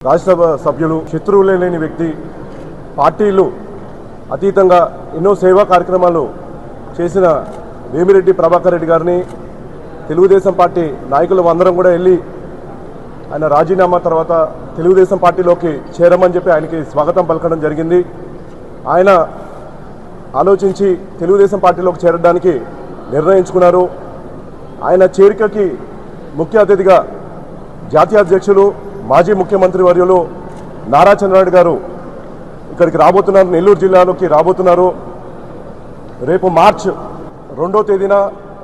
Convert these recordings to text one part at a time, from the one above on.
రాజ్యసభ సభ్యులు శత్రువులే లేని వ్యక్తి పార్టీలు అతీతంగా ఎన్నో సేవా కార్యక్రమాలు చేసిన వేమిరెడ్డి ప్రభాకర్ రెడ్డి గారిని తెలుగుదేశం పార్టీ నాయకులు అందరం కూడా వెళ్ళి ఆయన రాజీనామా తర్వాత తెలుగుదేశం పార్టీలోకి చేరమని చెప్పి ఆయనకి స్వాగతం పలకడం జరిగింది. ఆయన ఆలోచించి తెలుగుదేశం పార్టీలోకి చేరడానికి నిర్ణయించుకున్నారు. ఆయన చేరికకి ముఖ్య అతిథిగా జాతీయ అధ్యక్షులు మాజీ ముఖ్యమంత్రి వర్యులు నారా చంద్రనాయుడు గారు ఇక్కడికి రాబోతున్నారు నెల్లూరు జిల్లాలోకి రాబోతున్నారు. రేపు మార్చ్ రెండో తేదీన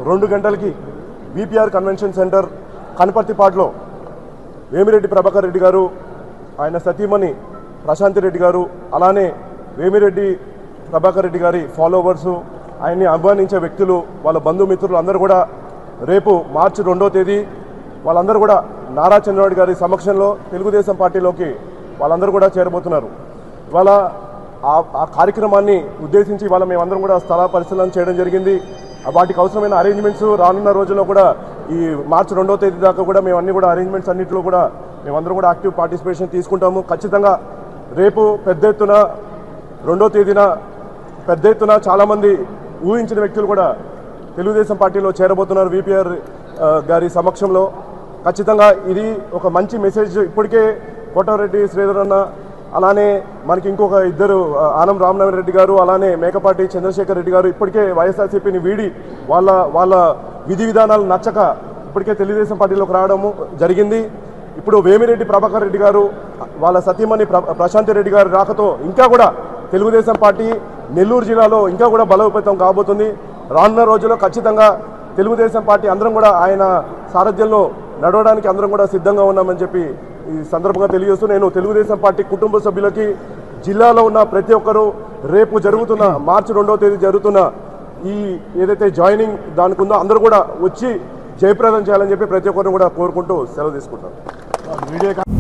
రెండు గంటలకి B P R convention centre కనపర్తిపాట్లో Vemireddy Prabhakar Reddy గారు ఆయన సతీమణి ప్రశాంతి రెడ్డి గారు అలానే వేమిరెడ్డి ప్రభాకర్ రెడ్డి గారి ఫాలోవర్సు ఆయన్ని అభిమానించే వ్యక్తులు వాళ్ళ బంధుమిత్రులు అందరూ కూడా రేపు మార్చి రెండో తేదీ వాళ్ళందరూ కూడా నారా చంద్రబాబు గారి సమక్షంలో తెలుగుదేశం పార్టీలోకి వాళ్ళందరూ కూడా చేరబోతున్నారు. ఇవాళ ఆ ఆ కార్యక్రమాన్ని ఉద్దేశించి ఇవాళ మేమందరం కూడా స్థల పరిశీలన చేయడం జరిగింది. వాటికి అవసరమైన అరేంజ్మెంట్స్ రానున్న రోజుల్లో కూడా ఈ మార్చి రెండో తేదీ దాకా కూడా మేము అన్ని కూడా అరేంజ్మెంట్స్ అన్నింటిలో కూడా మేమందరం కూడా యాక్టివ్ పార్టిసిపేషన్ తీసుకుంటాము. ఖచ్చితంగా రేపు పెద్ద ఎత్తున రెండో తేదీన పెద్ద ఎత్తున చాలామంది ఊహించిన వ్యక్తులు కూడా తెలుగుదేశం పార్టీలో చేరబోతున్నారు. విపిఆర్ గారి సమక్షంలో. ఖచ్చితంగా ఇది ఒక మంచి మెసేజ్. ఇప్పటికే కోటారెడ్డి శ్రీధర్ అన్న అలానే మనకి ఇంకొక ఇద్దరు ఆనం రామనారాయణ రెడ్డి గారు అలానే మేకపాటి చంద్రశేఖర్ రెడ్డి గారు ఇప్పటికే వైఎస్ఆర్సీపీని వీడి వాళ్ళ వాళ్ళ విధి విధానాలు నచ్చక ఇప్పటికే తెలుగుదేశం పార్టీలోకి రావడము జరిగింది. ఇప్పుడు వేమిరెడ్డి ప్రభాకర్ రెడ్డి గారు వాళ్ళ సతీమణి ప్రశాంతి రెడ్డి గారు రాకతో ఇంకా కూడా తెలుగుదేశం పార్టీ నెల్లూరు జిల్లాలో ఇంకా కూడా బలోపేతం కాబోతుంది. రానున్న రోజుల్లో ఖచ్చితంగా తెలుగుదేశం పార్టీ అందరం కూడా ఆయన సారథ్యంలో నడవడానికి అందరం కూడా సిద్ధంగా ఉన్నామని చెప్పి ఈ సందర్భంగా తెలియజేస్తూ నేను తెలుగుదేశం పార్టీ కుటుంబ సభ్యులకి జిల్లాలో ఉన్న ప్రతి ఒక్కరూ రేపు జరుగుతున్న మార్చి రెండవ తేదీ జరుగుతున్న ఈ ఏదైతే జాయినింగ్ దానికి ఉందో అందరూ కూడా వచ్చి జయప్రదం చేయాలని చెప్పి ప్రతి ఒక్కరిని కూడా కోరుకుంటూ సెలవు తీసుకుంటాను వీడియో